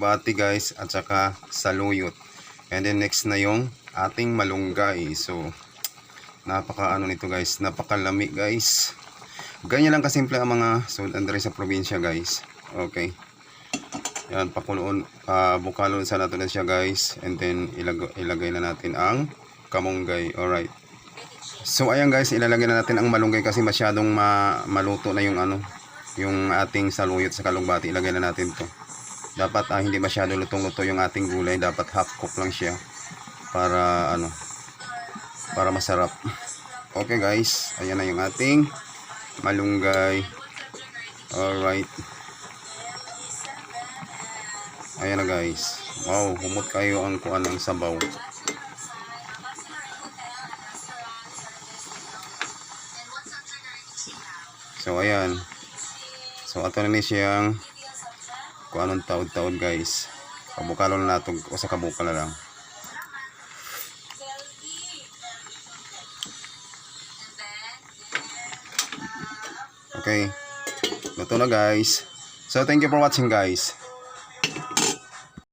kalugbati guys at saka saluyot. And then next na yung ating malunggay. So napaka ano nito guys, napakalami guys. Ganyan lang kasimple ang mga sold under sa probinsya guys. Okay. Yan, pakuloon, uh, bukalon sa natin na siya guys. And then ilag ilagay na natin ang kamunggay. Alright. So ayan guys, ilalagay na natin ang malunggay kasi masyadong ma maluto na yung ano, yung ating saluyot sa kalugbati. Ilagay na natin to. Dapat ah, hindi masyado lutong-luto yung ating gulay, dapat half cook lang siya para ano para masarap. Okay guys, ayan na yung ating malunggay. Alright. Ayan na guys. Wow, humot kayo ang kuan ng sabaw. So ayan. So ato na ni siyang kung anong taod-taod guys. Kabukalo na nato o sa kabukal na lang. Okay. Luto na guys. So thank you for watching guys.